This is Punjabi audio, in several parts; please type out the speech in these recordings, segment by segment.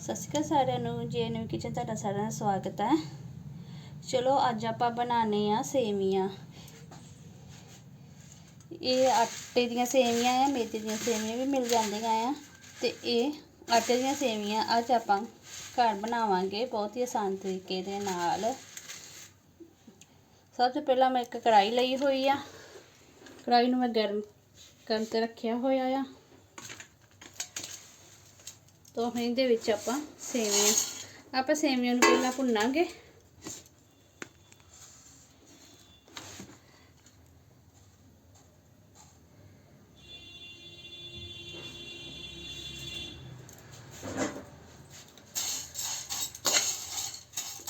ਸਤਿ ਸ਼੍ਰੀ ਅਕਾਲ ਸਾਰਿਆਂ ਨੂੰ, ਜੇ ਨਿਊ ਕਿਚਨ ਤੁਹਾਡਾ ਸਾਰਿਆਂ ਦਾ ਸਵਾਗਤ ਹੈ। ਚਲੋ ਅੱਜ ਆਪਾਂ ਬਣਾਉਣੇ ਆ ਸੇਵੀਆਂ ਇਹ ਆਟੇ ਦੀਆਂ ਸੇਵੀਆਂ ਆ, ਮੇਥੇ ਦੀਆਂ ਸੇਵੀਆਂ ਵੀ ਮਿਲ ਜਾਂਦੀਆਂ ਆ ਤੇ ਇਹ ਆਟੇ ਦੀਆਂ ਸੇਵੀਆਂ ਅੱਜ ਆਪਾਂ ਘਰ ਬਣਾਵਾਂਗੇ ਬਹੁਤ ਹੀ ਆਸਾਨ ਤਰੀਕੇ ਦੇ ਨਾਲ। ਸਭ ਤੋਂ ਪਹਿਲਾਂ ਮੈਂ ਇੱਕ ਕੜਾਈ ਲਈ ਹੋਈ ਆ। ਕੜਾਈ ਨੂੰ ਮੈਂ ਗਰਮ ਕਰਨ ਤੇ ਰੱਖਿਆ ਹੋਇਆ ਆ। ਤੋ ਇਹਦੇ ਵਿੱਚ ਆਪਾਂ ਸੇਵੀਆਂ ਆਪਾਂ ਸੇਵੀਆਂ ਨੂੰ ਪਹਿਲਾਂ ਭੁੰਨਾਂਗੇ।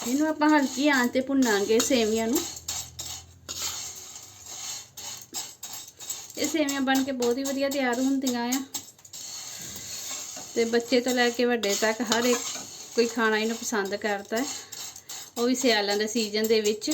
ਇਹਨੂੰ ਆਪਾਂ ਹਲਕੀ ਆਂਚ ਤੇ ਭੁੰਨਾਂਗੇ ਸੇਵੀਆਂ ਨੂੰ। ਇਹ ਸੇਵੀਆਂ ਬਣ ਕੇ ਬਹੁਤ ਹੀ ਵਧੀਆ ਤਿਆਰ ਹੁੰਦੀਆਂ ਆ। ਤੇ ਬੱਚੇ ਤੋਂ ਲੈ ਕੇ ਵੱਡੇ ਤੱਕ ਹਰ ਇੱਕ ਕੋਈ ਖਾਣਾ ਇਹਨੂੰ ਪਸੰਦ ਕਰਦਾ ਹੈ। ਉਹ ਵੀ ਸਿਆਲਾਂ ਦੇ ਸੀਜ਼ਨ ਦੇ ਵਿੱਚ।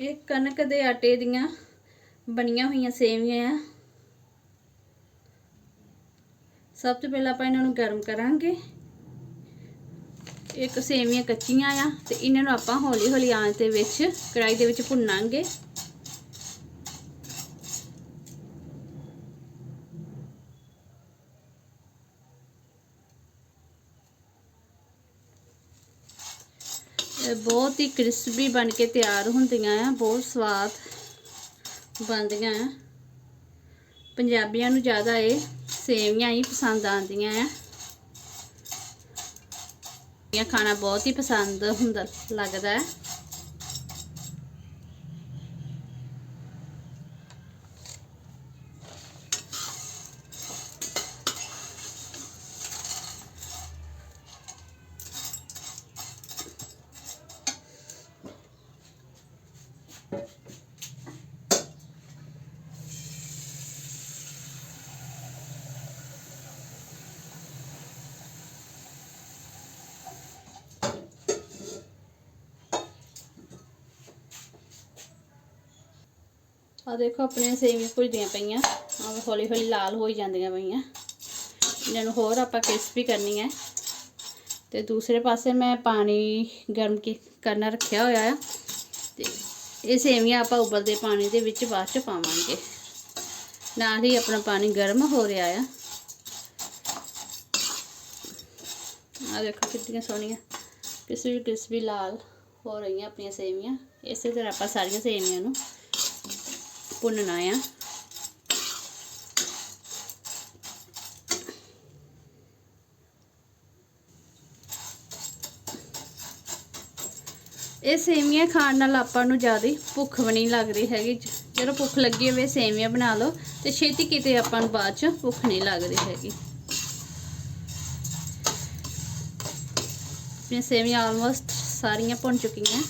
ਇਹ ਕਣਕ ਦੇ ਆਟੇ ਦੀਆਂ ਬਣੀਆਂ ਹੋਈਆਂ ਸੇਵੀਆਂ ਆ। ਸਭ ਤੋਂ ਪਹਿਲਾਂ ਆਪਾਂ ਇਹਨਾਂ ਨੂੰ ਗਰਮ ਕਰਾਂਗੇ। ਇੱਕ ਸੇਵੀਆਂ ਕੱਚੀਆਂ ਆ ਤੇ ਇਹਨਾਂ ਨੂੰ ਆਪਾਂ ਹੌਲੀ ਹੌਲੀ ਆਂਚ ਦੇ ਵਿੱਚ ਕੜਾਈ ਦੇ ਵਿੱਚ ਭੁੰਨਾਂਗੇ। ਬਹੁਤ ਹੀ ਕ੍ਰਿਸਪੀ ਬਣ ਕੇ ਤਿਆਰ ਹੁੰਦੀਆਂ ਆ, ਬਹੁਤ ਸਵਾਦ ਬਣਦੀਆਂ ਆ। ਪੰਜਾਬੀਆਂ ਨੂੰ ਜ਼ਿਆਦਾ ਇਹ ਸੇਵੀਆਂ ਹੀ ਪਸੰਦ ਆਉਂਦੀਆਂ ਆ। ਇਹ ਖਾਣਾ ਬਹੁਤ ਹੀ ਪਸੰਦ ਹੁੰਦਾ ਲੱਗਦਾ ਹੈ। ਆ ਦੇਖੋ ਆਪਣੀਆਂ ਸੇਵੀਆਂ ਭੁੱਜਦੀਆਂ ਪਈਆਂ। ਆ ਹੌਲੀ ਹੌਲੀ ਲਾਲ ਹੋਈ ਜਾਂਦੀਆਂ ਪਈਆਂ। ਇਹਨਾਂ ਨੂੰ ਹੋਰ ਆਪਾਂ ਕ੍ਰਿਸਪੀ ਕਰਨੀ ਹੈ। ਤੇ ਦੂਸਰੇ ਪਾਸੇ ਮੈਂ ਪਾਣੀ ਗਰਮ ਕੀ ਕਰਨਾ ਰੱਖਿਆ ਹੋਇਆ ਆ। ਤੇ ਇਹ ਸੇਵੀਆਂ ਆਪਾਂ ਉਬਲਦੇ ਪਾਣੀ ਦੇ ਵਿੱਚ ਬਾਅਦ ਚ ਪਾਵਾਂਗੇ। ਨਾਲ ਹੀ ਆਪਣਾ ਪਾਣੀ ਗਰਮ ਹੋ ਰਿਹਾ ਆ। ਆ ਦੇਖੋ ਕਿੰਨੀਆਂ ਸੋਹਣੀਆਂ। ਕਿਸੇ ਵੀ ਕ੍ਰਿਸਪੀ ਲਾਲ ਹੋ ਰਹੀਆਂ ਆਪਣੀਆਂ ਸੇਵੀਆਂ। ਇਸੇ ਤਰ੍ਹਾਂ ਆਪਾਂ ਸਾਰੀਆਂ ਸੇਵੀਆਂ ਨੂੰ ਭੁੰਨਣਾ ਆ। ਇਹ ਸੇਵੀਆਂ ਖਾਣ ਨਾਲ ਆਪਾਂ ਨੂੰ ਜ਼ਿਆਦਾ ਭੁੱਖ ਵੀ ਨਹੀਂ ਲੱਗਦੀ ਹੈਗੀ। ਜਦੋਂ ਭੁੱਖ ਲੱਗੀ ਹੋਵੇ ਸੇਵੀਆਂ ਬਣਾ ਲਓ ਤੇ ਛੇਤੀ ਕਿਤੇ ਆਪਾਂ ਨੂੰ ਬਾਅਦ ਚ ਭੁੱਖ ਨਹੀਂ ਲੱਗਦੀ ਹੈਗੀ। ਇਹ ਸੇਵੀਆਂ ਆਲਮੋਸਟ ਸਾਰੀਆਂ ਭੁੰਨ ਚੁੱਕੀਆਂ।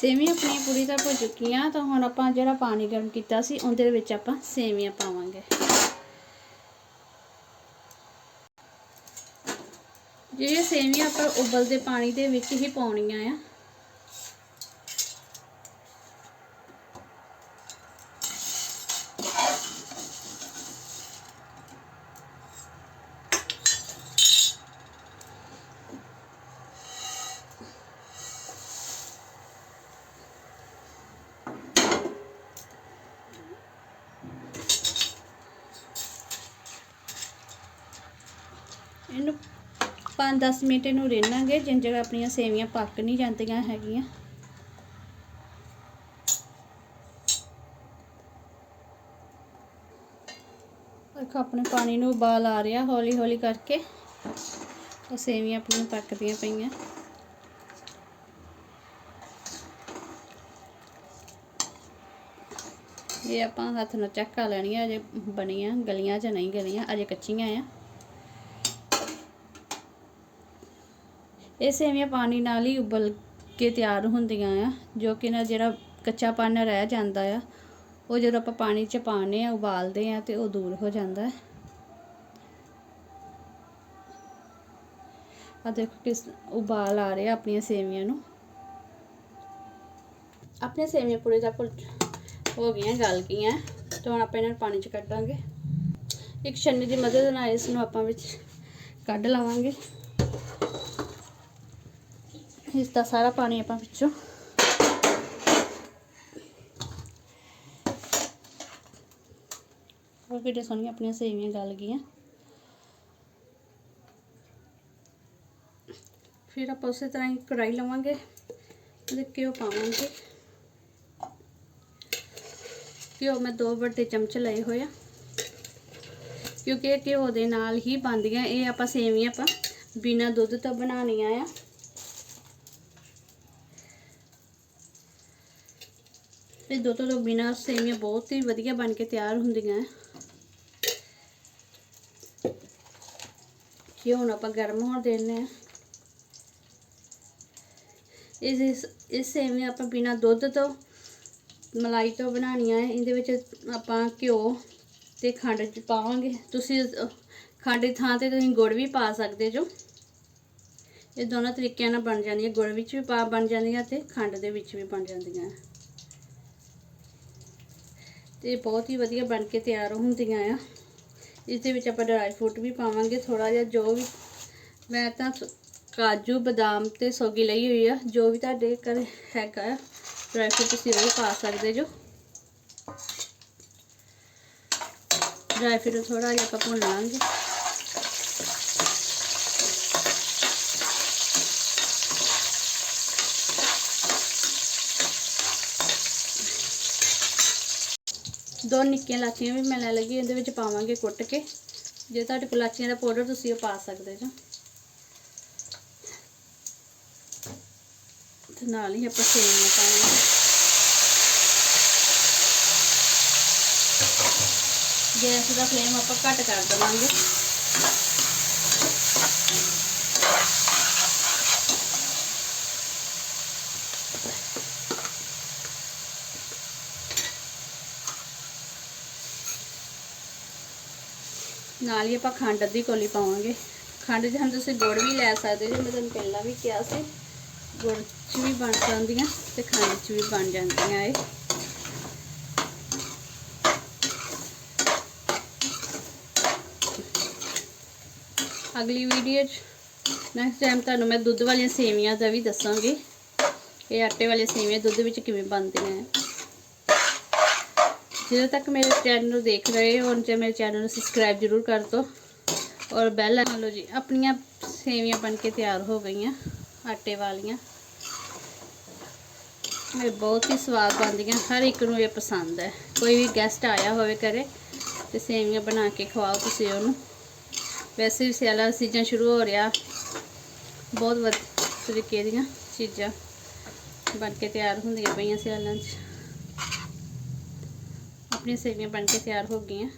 ਸੇਵੀਆਂ ਆਪਣੀਆਂ ਪੂਰੀ ਤਰ੍ਹਾਂ ਭੁੱਜ ਚੁੱਕੀਆਂ ਤਾਂ ਹੁਣ ਆਪਾਂ ਜਿਹੜਾ ਪਾਣੀ ਗਰਮ ਕੀਤਾ ਸੀ, ਉਹਦੇ ਵਿੱਚ ਆਪਾਂ ਸੇਵੀਆਂ ਪਾਵਾਂਗੇ। ਜਿਹੜੇ ਸੇਵੀਆਂ ਆਪਾਂ ਉਬਲਦੇ ਪਾਣੀ ਦੇ ਵਿੱਚ ਹੀ ਪਾਉਣੀਆਂ ਆ ਇਹਨੂੰ 5-10 ਮਿੰਟ ਇਹਨੂੰ ਰਿੰਨਾਂਗੇ, ਜਿੰਨ ਜਗ੍ਹਾ ਆਪਣੀਆਂ ਸੇਵੀਆਂ ਪੱਕ ਨਹੀਂ ਜਾਂਦੀਆਂ ਹੈਗੀਆਂ। ਦੇਖੋ, ਆਪਣੇ ਪਾਣੀ ਨੂੰ ਉਬਾਲ ਆ ਰਿਹਾ ਹੌਲੀ ਹੌਲੀ ਕਰਕੇ। ਉਹ ਸੇਵੀਆਂ ਆਪਣੀਆਂ ਪੱਕਦੀਆਂ ਪਈਆਂ। ਇਹ ਆਪਾਂ ਹੱਥ ਨਾਲ ਚੈੱਕ ਲੈਣੀਆਂ, ਅਜੇ ਬਣੀਆਂ, ਗਲੀਆਂ ਜਾਂ ਨਹੀਂ ਗਲੀਆਂ, ਅਜੇ ਕੱਚੀਆਂ ਆ। ਇਹ ਸੇਵੀਆਂ ਪਾਣੀ ਨਾਲ ਹੀ ਉਬਲ ਕੇ ਤਿਆਰ ਹੁੰਦੀਆਂ ਆ, ਜੋ ਕਿ ਨਾ ਜਿਹੜਾ ਕੱਚਾਪਨ ਰਹਿ ਜਾਂਦਾ ਆ, ਉਹ ਜਦੋਂ ਆਪਾਂ ਪਾਣੀ 'ਚ ਪਾਉਂਦੇ ਆ, ਉਬਾਲਦੇ ਆ ਤੇ ਉਹ ਦੂਰ ਹੋ ਜਾਂਦਾ ਆ ਦੇਖੋ ਕਿਸ ਉਬਾਲ ਆ ਰਿਹਾ ਆਪਣੀਆਂ ਸੇਵੀਆਂ ਨੂੰ। ਆਪਣੇ ਸੇਵੀਆਂ ਪੂਰੇ ਦਾ ਭੁੱਲ ਹੋ ਗਈਆਂ, ਗਲ ਗਈਆਂ, ਤੇ ਹੁਣ ਆਪਾਂ ਇਹਨਾਂ ਨੂੰ ਪਾਣੀ 'ਚ ਕੱਢਾਂਗੇ। ਇੱਕ ਛੰਨੀ ਦੀ ਮਦਦ ਨਾਲ ਇਸ ਨੂੰ ਆਪਾਂ ਵਿੱਚ ਕੱਢ ਲਵਾਂਗੇ। ਇਸ ਦਾ ਸਾਰਾ ਪਾਣੀ ਆਪਾਂ ਵਿੱਚੋਂ ਉਹ ਕਿੱਡੇ ਸੋਹਣੀਆਂ ਆਪਣੀਆਂ ਸੇਵੀਆਂ ਗਲ ਗਈਆਂ। ਫਿਰ ਆਪਾਂ ਉਸੇ ਤਰ੍ਹਾਂ ਹੀ ਕੜਾਈ ਲਵਾਂਗੇ ਤੇ ਘਿਓ ਪਾਵਾਂਗੇ। ਘਿਓ ਮੈਂ ਦੋ ਵੱਡੇ ਚਮਚ ਲਏ ਹੋਏ ਆ। ਕਿਉਂਕਿ ਇਹ ਘਿਓ ਦੇ ਨਾਲ ਹੀ ਬਣਦੀਆਂ, ਇਹ ਆਪਾਂ ਸੇਵੀਆਂ ਆਪਾਂ ਬਿਨਾਂ ਦੁੱਧ ਤੋਂ ਬਣਾਉਣੀਆਂ ਆ। ਇਹ ਦੁੱਧ ਤੋਂ ਬਿਨਾਂ ਸੇਵੀਆਂ ਬਹੁਤ ਹੀ ਵਧੀਆ ਬਣ ਕੇ ਤਿਆਰ ਹੁੰਦੀਆਂ। ਘਿਓ ਹੁਣ ਆਪਾਂ ਗਰਮ ਹੋਣ ਦੇਣੇ ਆ ਇਸ ਇਸ ਸੇਵੀਆਂ ਆਪਾਂ ਬਿਨਾਂ ਦੁੱਧ ਤੋਂ, ਮਲਾਈ ਤੋਂ ਬਣਾਉਣੀਆਂ ਹੈ। ਇਹਦੇ ਵਿੱਚ ਆਪਾਂ ਘਿਓ ਤੇ ਖੰਡ ਪਾਵਾਂਗੇ। ਤੁਸੀਂ, ਖੰਡ ਦੀ ਥਾਂ ਤੇ ਤੁਸੀਂ ਗੁੜ ਵੀ ਪਾ ਸਕਦੇ ਜੋ। ਇਹ ਦੋਨਾਂ ਤਰੀਕਿਆਂ ਨਾਲ ਬਣ ਜਾਂਦੀਆਂ। ਗੁੜ ਵਿੱਚ ਵੀ ਪਾ, ਬਣ ਜਾਂਦੀਆਂ ਤੇ ਖੰਡ ਦੇ ਵਿੱਚ ਵੀ ਬਣ ਜਾਂਦੀਆਂ। ਤੇ ਬਹੁਤ ਹੀ ਵਧੀਆ ਬਣ ਕੇ ਤਿਆਰ ਹੁੰਦੀਆਂ ਆ। ਇਸ ਦੇ ਵਿੱਚ ਆਪਾਂ ਡਰਾਈ ਫਰੂਟ ਵੀ ਪਾਵਾਂਗੇ ਥੋੜਾ ਜਿਹਾ ਜੋ ਵੀ ਮੈਂ ਤਾਂ ਕਾਜੂ, ਬਦਾਮ ਤੇ ਸੋਗੀ ਲਈ ਹੋਈ ਆ। ਜੋ ਵੀ ਤੁਹਾਡੇ ਘਰ ਹੈਗਾ ਆ, ਡਰਾਈ ਫਰੂਟ ਤੁਸੀਂ ਉਹ ਵੀ ਪਾ ਸਕਦੇ ਜੋ। ਡਰਾਈ ਫਰੂਟ ਥੋੜਾ ਜਿਹਾ ਆਪਾਂ ਭੁੰਨ ਲਾਂਗੇ। ਦੋ ਨਿੱਕੀਆਂ ਲਾਚੀਆਂ ਵੀ ਮੈਂ ਲੈ ਲੱਗੀ, ਇਹਦੇ ਵਿੱਚ ਪਾਵਾਂਗੇ ਕੁੱਟ ਕੇ। ਜੇ ਤੁਹਾਡੇ ਕੋਲ ਲਾਚੀਆਂ ਦਾ ਪਾਊਡਰ, ਤੁਸੀਂ ਉਹ ਪਾ ਸਕਦੇ ਜੋ ਤੇ ਨਾਲ ਹੀ ਆਪਾਂ ਸੇਵੀਆਂ ਪਾਵਾਂਗੇ। ਗੈਸ ਦਾ ਫਲੇਮ ਆਪਾਂ ਘੱਟ ਕਰ ਦੇਵਾਂਗੇ। ਨਾਲ ਹੀ ਆਪਾਂ ਖੰਡ ਅੱਧੀ ਕੋਲੀ ਪਾਵਾਂਗੇ। ਖੰਡ ਜਾਂ ਤੁਸੀਂ ਗੁੜ ਵੀ ਲੈ ਸਕਦੇ ਜੇ ਮੈਂ ਤੁਹਾਨੂੰ ਪਹਿਲਾਂ ਵੀ ਕਿਹਾ ਸੀ। ਗੁੜ 'ਚ ਵੀ ਬਣ ਜਾਂਦੀਆਂ ਤੇ ਖੰਡ 'ਚ ਵੀ ਬਣ ਜਾਂਦੀਆਂ ਇਹ। ਅਗਲੀ ਵੀਡੀਓ 'ਚ ਨੈਕਸਟ ਟਾਈਮ ਤੁਹਾਨੂੰ ਮੈਂ ਦੁੱਧ ਵਾਲੀਆਂ ਸੇਵੀਆਂ ਦਾ ਵੀ ਦੱਸਾਂਗੀ। ਇਹ ਆਟੇ ਵਾਲੀਆਂ ਸੇਵੀਆਂ ਦੁੱਧ ਵਿੱਚ ਕਿਵੇਂ ਬਣਦੀਆਂ ਹੈ ਜਦੋਂ ਤੱਕ ਮੇਰੇ ਚੈਨਲ ਨੂੰ ਦੇਖ ਰਹੇ ਹੋ ਤੇ ਮੇਰੇ ਚੈਨਲ ਨੂੰ ਸਬਸਕ੍ਰਾਈਬ ਜ਼ਰੂਰ ਕਰ ਦਿਓ। ਔਰ ਬੈਲ ਲਓ ਜੀ, ਆਪਣੀਆਂ ਸੇਵੀਆਂ ਬਣ ਕੇ ਤਿਆਰ ਹੋ ਗਈਆਂ, ਆਟੇ ਵਾਲੀਆਂ। ਇਹ ਬਹੁਤ ਹੀ ਸਵਾਦ ਬਣਦੀਆਂ, ਹਰ ਇੱਕ ਨੂੰ ਇਹ ਪਸੰਦ ਹੈ। ਕੋਈ ਵੀ ਗੈਸਟ ਆਇਆ ਹੋਵੇ ਘਰੇ, ਤੇ ਸੇਵੀਆਂ ਬਣਾ ਕੇ ਖਵਾਓ ਤੁਸੀਂ ਉਹਨੂੰ। ਵੈਸੇ ਵੀ ਸਿਆਲਾਂ ਦਾ ਸੀਜ਼ਨ ਸ਼ੁਰੂ ਹੋ ਰਿਹਾ। ਬਹੁਤ ਵਧੀਆ ਤਰੀਕੇ ਦੀਆਂ ਚੀਜ਼ਾਂ ਬਣ ਕੇ ਤਿਆਰ ਹੁੰਦੀਆਂ ਪਈਆਂ ਸਿਆਲਾਂ 'ਚ। ਆਪਣੀਆਂ ਸੇਵੀਆਂ ਬਣ ਕੇ ਤਿਆਰ ਹੋ ਗਈਆਂ।